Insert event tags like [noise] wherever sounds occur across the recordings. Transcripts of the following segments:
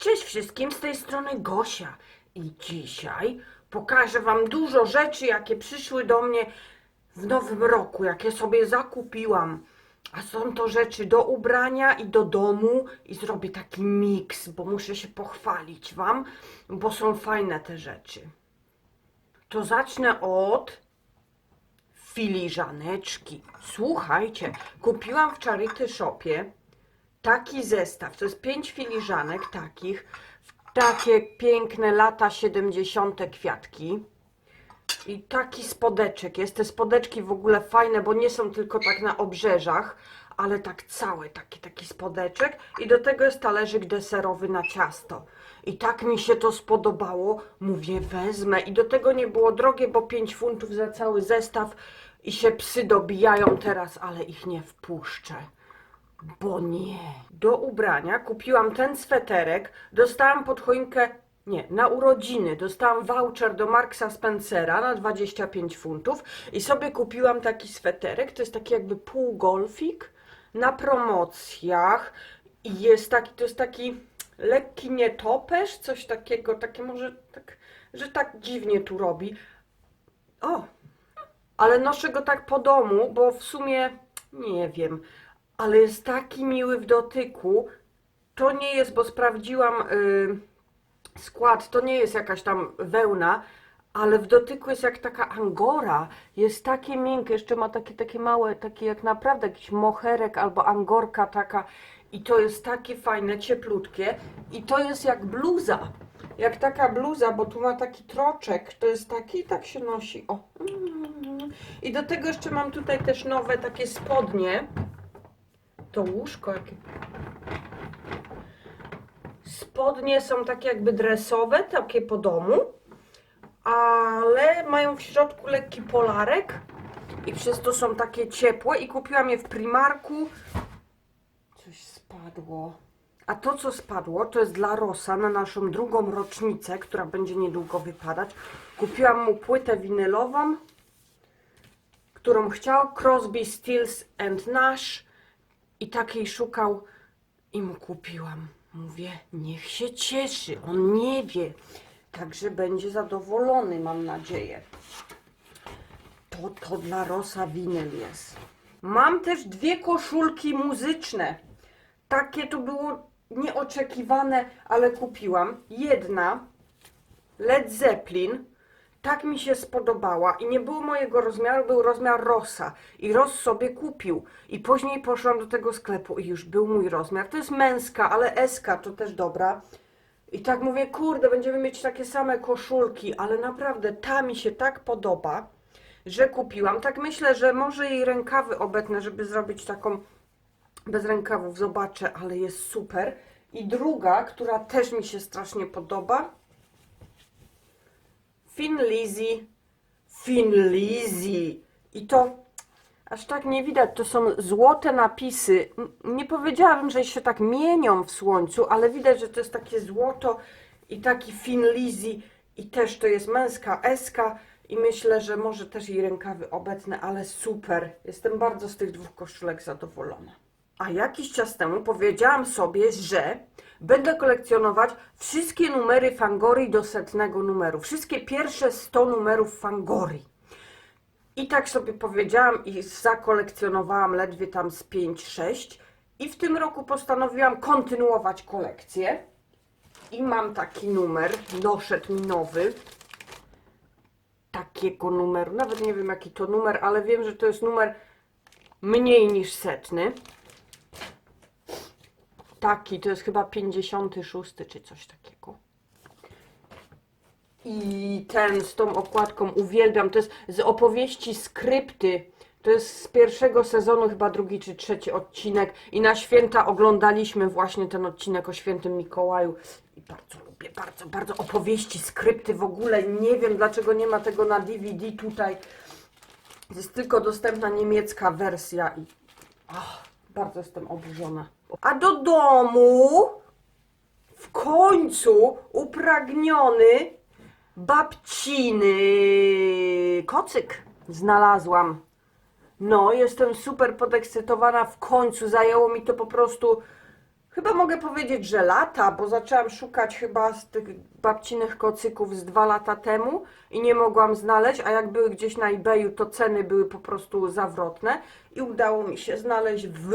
Cześć wszystkim, z tej strony Gosia i dzisiaj pokażę Wam dużo rzeczy, jakie przyszły do mnie w nowym roku, jakie sobie zakupiłam. A są to rzeczy do ubrania i do domu i zrobię taki miks, bo muszę się pochwalić Wam, bo są fajne te rzeczy. To zacznę od filiżaneczki. Słuchajcie, kupiłam w Charity Shopie taki zestaw. To jest pięć filiżanek takich, takie piękne lata 70. kwiatki. I taki spodeczek jest. Te spodeczki w ogóle fajne, bo nie są tylko tak na obrzeżach, ale tak cały taki, taki spodeczek. I do tego jest talerzyk deserowy na ciasto. I tak mi się to spodobało. Mówię, wezmę. I do tego nie było drogie, bo 5 funtów za cały zestaw. I się psy dobijają teraz, ale ich nie wpuszczę. Bo nie. Do ubrania kupiłam ten sweterek, dostałam pod choinkę, nie, na urodziny, dostałam voucher do Marksa Spencera na 25 funtów i sobie kupiłam taki sweterek, to jest taki jakby półgolfik na promocjach i jest taki, to jest taki lekki nietoperz, coś takiego, takie może tak, że tak dziwnie tu robi. O, ale noszę go tak po domu, bo w sumie nie wiem, ale jest taki miły w dotyku. To nie jest, bo sprawdziłam y, skład, to nie jest jakaś tam wełna, ale w dotyku jest jak taka angora. Jest takie miękkie, jeszcze ma takie, takie małe, takie jak naprawdę jakiś moherek albo angorka taka. I to jest takie fajne, cieplutkie. I to jest jak bluza. Jak taka bluza, bo tu ma taki troczek. To jest taki, tak się nosi. O. I do tego jeszcze mam tutaj też nowe takie spodnie. To łóżko jakie. Spodnie są takie jakby dresowe, takie po domu, ale mają w środku lekki polarek i przez to są takie ciepłe i kupiłam je w Primarku. Coś spadło. A to, co spadło, to jest dla Rosa na naszą drugą rocznicę, która będzie niedługo wypadać. Kupiłam mu płytę winylową, którą chciał, Crosby, Stills and Nash i takiej szukał i mu kupiłam. Mówię, niech się cieszy, on nie wie, także będzie zadowolony, mam nadzieję. To, to dla Rosa winyl jest. Mam też dwie koszulki muzyczne. Takie to było nieoczekiwane, ale kupiłam. Jedna Led Zeppelin. Tak mi się spodobała i nie było mojego rozmiaru, był rozmiar Rosa i Ros sobie kupił i później poszłam do tego sklepu i już był mój rozmiar. To jest męska, ale SK to też dobra. I tak mówię, kurde, będziemy mieć takie same koszulki, ale naprawdę ta mi się tak podoba, że kupiłam. Tak myślę, że może jej rękawy obetnę, żeby zrobić taką bez rękawów, zobaczę, ale jest super. I druga, która też mi się strasznie podoba, Fin Lizzy, Fin Lizzy. I to aż tak nie widać, to są złote napisy. Nie powiedziałabym, że się tak mienią w słońcu, ale widać, że to jest takie złoto i taki Fin Lizzy. I też to jest męska eska. I myślę, że może też jej rękawy obecne, ale super. Jestem bardzo z tych dwóch koszulek zadowolona. A jakiś czas temu powiedziałam sobie, że będę kolekcjonować wszystkie numery Fangorii do setnego numeru. Wszystkie pierwsze 100 numerów Fangorii. I tak sobie powiedziałam i zakolekcjonowałam ledwie tam z 5-6. I w tym roku postanowiłam kontynuować kolekcję. I mam taki numer, doszedł mi nowy. Takiego numeru, nawet nie wiem jaki to numer, ale wiem, że to jest numer mniej niż setny. Taki, to jest chyba 56 czy coś takiego. I ten z tą okładką uwielbiam. To jest z opowieści skrypty. To jest z pierwszego sezonu, chyba drugi czy trzeci odcinek. I na święta oglądaliśmy właśnie ten odcinek o świętym Mikołaju. I bardzo lubię, bardzo, bardzo opowieści, skrypty w ogóle. Nie wiem dlaczego nie ma tego na DVD tutaj. Jest tylko dostępna niemiecka wersja i ach, bardzo jestem oburzona. A do domu w końcu upragniony babciny kocyk znalazłam. No, jestem super podekscytowana w końcu. Zajęło mi to po prostu Chyba mogę powiedzieć, że lata, bo zaczęłam szukać chyba z tych babcinych kocyków z dwa lata temu i nie mogłam znaleźć, a jak były gdzieś na eBayu, to ceny były po prostu zawrotne i udało mi się znaleźć w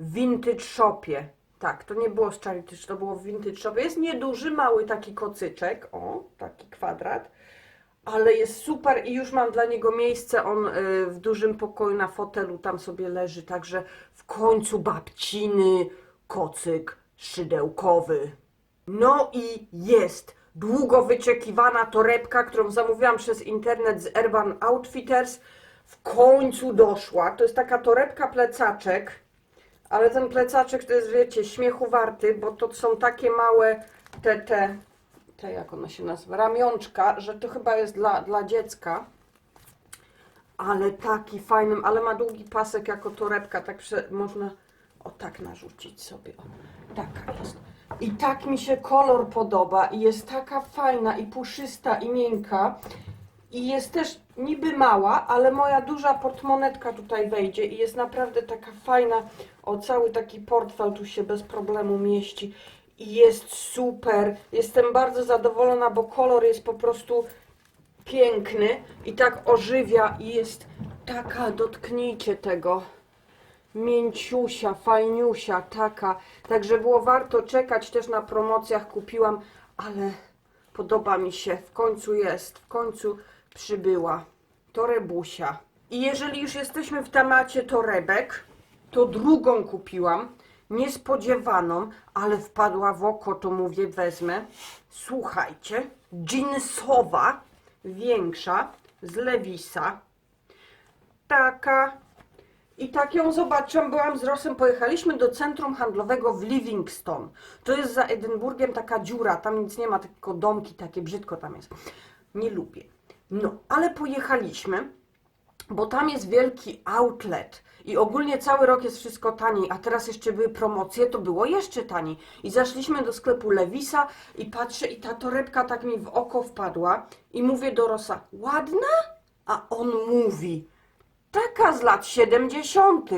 Vintage Shopie. Tak, to nie było z Charity, to było w Vintage Shopie. Jest nieduży, mały taki kocyczek, o, taki kwadrat, ale jest super i już mam dla niego miejsce. On y, w dużym pokoju na fotelu tam sobie leży, także w końcu babciny kocyk szydełkowy. No i jest długo wyczekiwana torebka, którą zamówiłam przez internet z Urban Outfitters. W końcu doszła. To jest taka torebka plecaczek. Ale ten plecaczek to jest, wiecie, śmiechu warty, bo to są takie małe te, te, te jak one się nazywa, ramionczka, że to chyba jest dla, dla dziecka. Ale taki fajny, ale ma długi pasek jako torebka, tak prze, można o tak narzucić sobie. O, taka jest. I tak mi się kolor podoba i jest taka fajna i puszysta i miękka. I jest też niby mała, ale moja duża portmonetka tutaj wejdzie i jest naprawdę taka fajna. O, cały taki portfel tu się bez problemu mieści. I jest super. Jestem bardzo zadowolona, bo kolor jest po prostu piękny i tak ożywia i jest taka, dotknijcie tego. Mięciusia, fajniusia, taka. Także było warto czekać, też na promocjach kupiłam, ale podoba mi się. W końcu jest, w końcu przybyła torebusia. I jeżeli już jesteśmy w temacie torebek, to drugą kupiłam, niespodziewaną, ale wpadła w oko, to mówię, wezmę. Słuchajcie, jeansowa, większa, z Lewisa. Taka i tak ją zobaczyłam, byłam z Rosem, pojechaliśmy do centrum handlowego w Livingston. To jest za Edynburgiem taka dziura, tam nic nie ma, tylko domki takie, brzydko tam jest. Nie lubię. No, ale pojechaliśmy, bo tam jest wielki outlet i ogólnie cały rok jest wszystko taniej, a teraz jeszcze były promocje, to było jeszcze taniej. I zaszliśmy do sklepu Lewisa i patrzę i ta torebka tak mi w oko wpadła i mówię do Rosa, ładna? A on mówi, taka z lat 70.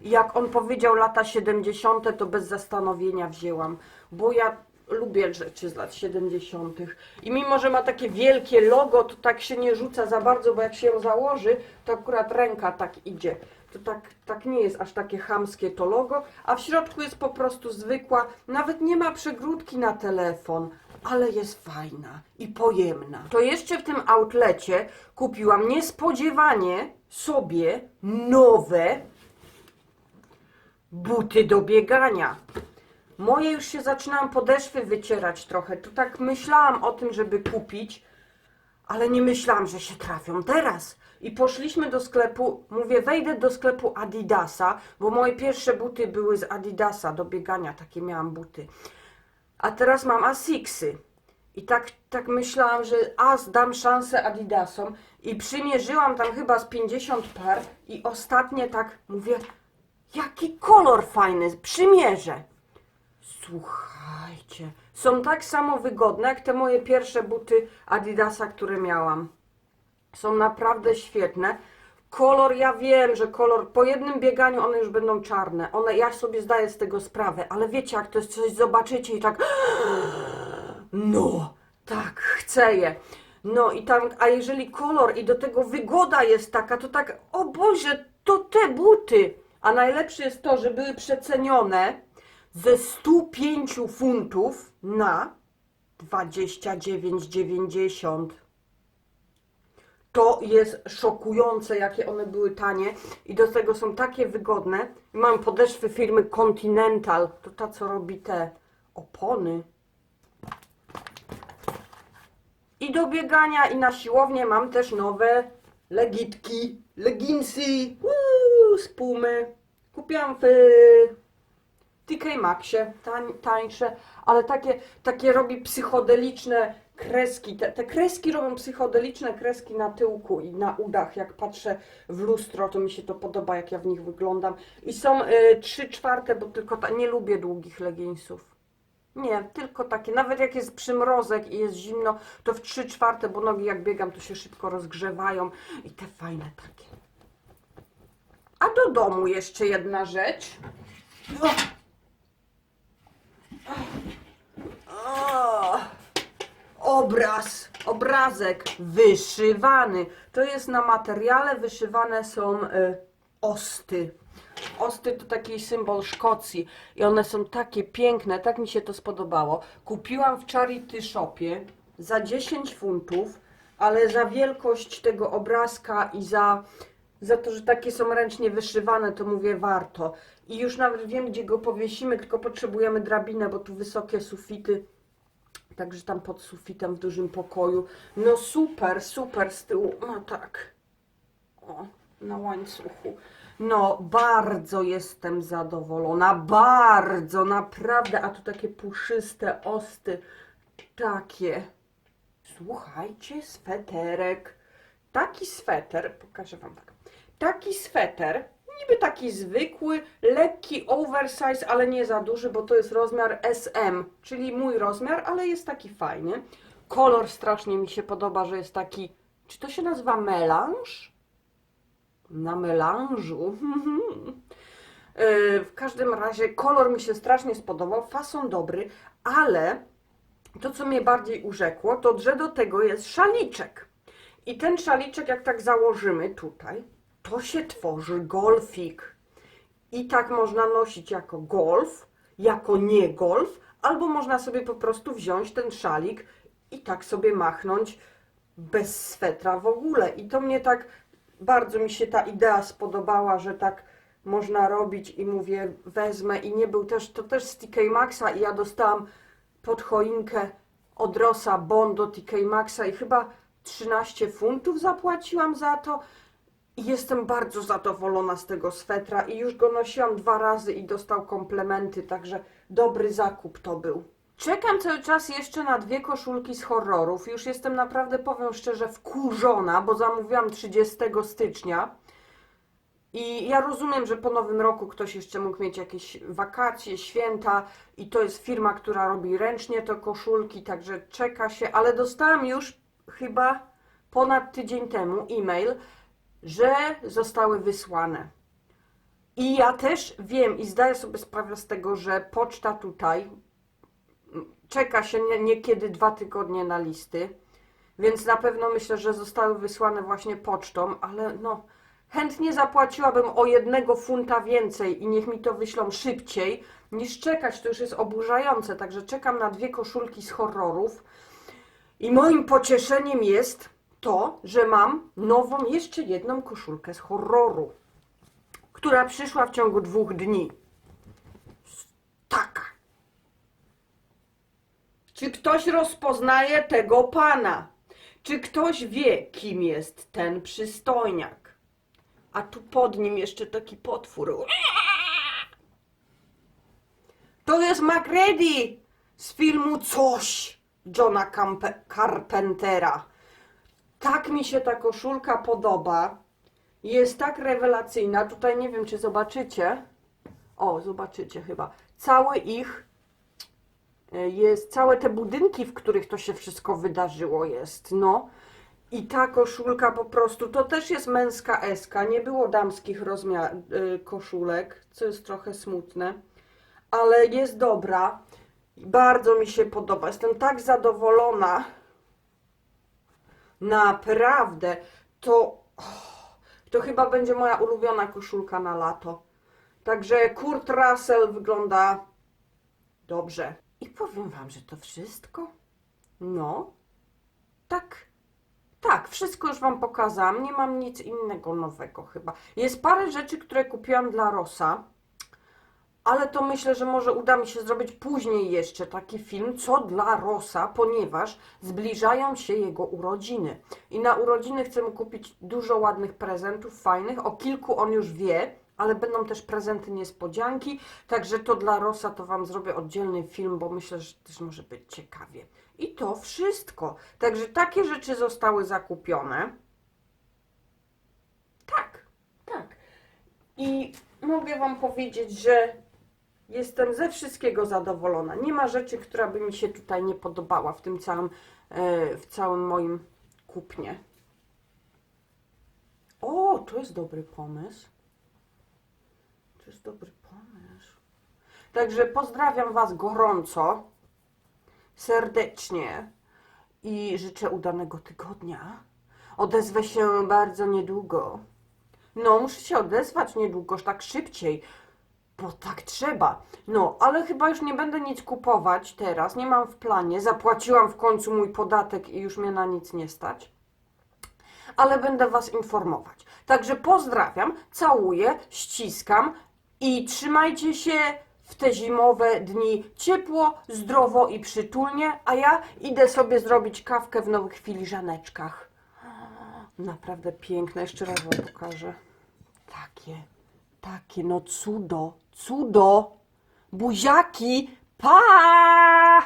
I Jak on powiedział lata 70., to bez zastanowienia wzięłam, bo ja lubię rzeczy z lat 70. I mimo, że ma takie wielkie logo, to tak się nie rzuca za bardzo, bo jak się ją założy, to akurat ręka tak idzie. Tak, tak nie jest aż takie chamskie to logo, a w środku jest po prostu zwykła, nawet nie ma przegródki na telefon, ale jest fajna i pojemna. To jeszcze w tym outlecie kupiłam niespodziewanie sobie nowe buty do biegania. Moje już się zaczynałam podeszwy wycierać trochę. Tu tak myślałam o tym, żeby kupić, ale nie myślałam, że się trafią teraz. I poszliśmy do sklepu, mówię, wejdę do sklepu Adidasa, bo moje pierwsze buty były z Adidasa do biegania, takie miałam buty. A teraz mam Asicsy. I tak, tak myślałam, że as dam szansę Adidasom i przymierzyłam tam chyba z 50 par i ostatnie tak mówię, jaki kolor fajny, przymierzę. Słuchajcie, są tak samo wygodne jak te moje pierwsze buty Adidasa, które miałam. Są naprawdę świetne. Kolor, ja wiem, że kolor, po jednym bieganiu one już będą czarne. One, ja sobie zdaję z tego sprawę, ale wiecie, jak to jest coś, zobaczycie i tak, [gasps] no, tak, chcę je. No i tam, a jeżeli kolor i do tego wygoda jest taka, to tak, o Boże, to te buty. A najlepsze jest to, że były przecenione ze 105 funtów na 29,90. To jest szokujące, jakie one były tanie i do tego są takie wygodne. Mam podeszwy firmy Continental, to ta, co robi te opony. I do biegania i na siłownię mam też nowe legitki, leginsy Uuu, z Pumy. Kupiłam w TK Maxie, tań, tańsze, ale takie, takie robi psychodeliczne kreski. Te, te kreski robią psychodeliczne kreski na tyłku i na udach. Jak patrzę w lustro, to mi się to podoba, jak ja w nich wyglądam. I są y, trzy czwarte, bo tylko ta, nie lubię długich leginsów. Nie, tylko takie. Nawet jak jest przymrozek i jest zimno, to w trzy czwarte, bo nogi jak biegam, to się szybko rozgrzewają. I te fajne takie. A do domu jeszcze jedna rzecz. O. O. Obraz, obrazek wyszywany. To jest na materiale wyszywane są y, osty. Osty to taki symbol Szkocji i one są takie piękne, tak mi się to spodobało. Kupiłam w Charity Shopie za 10 funtów, ale za wielkość tego obrazka i za, za to, że takie są ręcznie wyszywane, to mówię warto. I już nawet wiem, gdzie go powiesimy, tylko potrzebujemy drabinę, bo tu wysokie sufity. Także tam pod sufitem w dużym pokoju. No super, super z tyłu. No tak. O, na łańcuchu. No, bardzo jestem zadowolona. Bardzo, naprawdę. A tu takie puszyste osty. Takie. Słuchajcie, sweterek. Taki sweter, pokażę Wam tak. Taki sweter, niby taki zwykły, lekki oversize, ale nie za duży, bo to jest rozmiar SM, czyli mój rozmiar, ale jest taki fajny. Kolor strasznie mi się podoba, że jest taki, czy to się nazywa melanż? Na melanżu. Yy, [laughs] w każdym razie kolor mi się strasznie spodobał, fason dobry, ale to, co mnie bardziej urzekło, to że do tego jest szaliczek. I ten szaliczek, jak tak założymy tutaj, to się tworzy golfik. I tak można nosić jako golf, jako nie golf, albo można sobie po prostu wziąć ten szalik i tak sobie machnąć bez swetra w ogóle. I to mnie tak, bardzo mi się ta idea spodobała, że tak można robić i mówię, wezmę i nie był też, to też z TK Maxa i ja dostałam pod choinkę od Rosa bon do TK Maxa i chyba 13 funtów zapłaciłam za to. I jestem bardzo zadowolona z tego swetra i już go nosiłam dwa razy i dostał komplementy, także dobry zakup to był. Czekam cały czas jeszcze na dwie koszulki z horrorów. Już jestem naprawdę, powiem szczerze, wkurzona, bo zamówiłam 30 stycznia. I ja rozumiem, że po nowym roku ktoś jeszcze mógł mieć jakieś wakacje, święta i to jest firma, która robi ręcznie te koszulki, także czeka się, ale dostałam już chyba ponad tydzień temu e-mail, że zostały wysłane. I ja też wiem i zdaję sobie sprawę z tego, że poczta tutaj czeka się nie- niekiedy dwa tygodnie na listy, więc na pewno myślę, że zostały wysłane właśnie pocztą, ale no chętnie zapłaciłabym o jednego funta więcej i niech mi to wyślą szybciej niż czekać, to już jest oburzające, także czekam na dwie koszulki z horrorów. I moim pocieszeniem jest to, że mam nową, jeszcze jedną koszulkę z horroru, która przyszła w ciągu dwóch dni. Taka. Czy ktoś rozpoznaje tego pana? Czy ktoś wie, kim jest ten przystojniak? A tu pod nim jeszcze taki potwór. To jest MacReady z filmu Coś Johna Carpentera. Tak mi się ta koszulka podoba. Jest tak rewelacyjna. Tutaj nie wiem, czy zobaczycie. O, zobaczycie chyba. Całe ich e, jest, całe te budynki, w których to się wszystko wydarzyło jest, no. I ta koszulka po prostu, to też jest męska eska, nie było damskich rozmiar, y, koszulek, co jest trochę smutne, ale jest dobra. Bardzo mi się podoba. Jestem tak zadowolona. Naprawdę. To, to chyba będzie moja ulubiona koszulka na lato. Także Kurt Russell wygląda dobrze. I powiem Wam, że to wszystko. No, tak. Tak, wszystko już Wam pokazałam. Nie mam nic innego nowego chyba. Jest parę rzeczy, które kupiłam dla Rosa, ale to myślę, że może uda mi się zrobić później jeszcze taki film, co dla Rosa, ponieważ zbliżają się jego urodziny. I na urodziny chcę mu kupić dużo ładnych prezentów, fajnych. O kilku on już wie, ale będą też prezenty niespodzianki. Także to dla Rosa to Wam zrobię oddzielny film, bo myślę, że też może być ciekawie. I to wszystko. Także takie rzeczy zostały zakupione. Tak, tak. I mogę Wam powiedzieć, że jestem ze wszystkiego zadowolona. Nie ma rzeczy, która by mi się tutaj nie podobała w tym całym, e, w całym moim kupnie. O, to jest dobry pomysł. to jest dobry pomysł. Także pozdrawiam Was gorąco, serdecznie i życzę udanego tygodnia. Odezwę się bardzo niedługo. No, muszę się odezwać niedługoż, tak szybciej, bo tak trzeba. No, ale chyba już nie będę nic kupować teraz, nie mam w planie. Zapłaciłam w końcu mój podatek i już mnie na nic nie stać. Ale będę Was informować. Także pozdrawiam, całuję, ściskam i trzymajcie się w te zimowe dni ciepło, zdrowo i przytulnie, a ja idę sobie zrobić kawkę w nowych filiżaneczkach. Naprawdę piękne, jeszcze raz Wam pokażę. Takie, takie, no cudo, cudo. Buziaki, pa!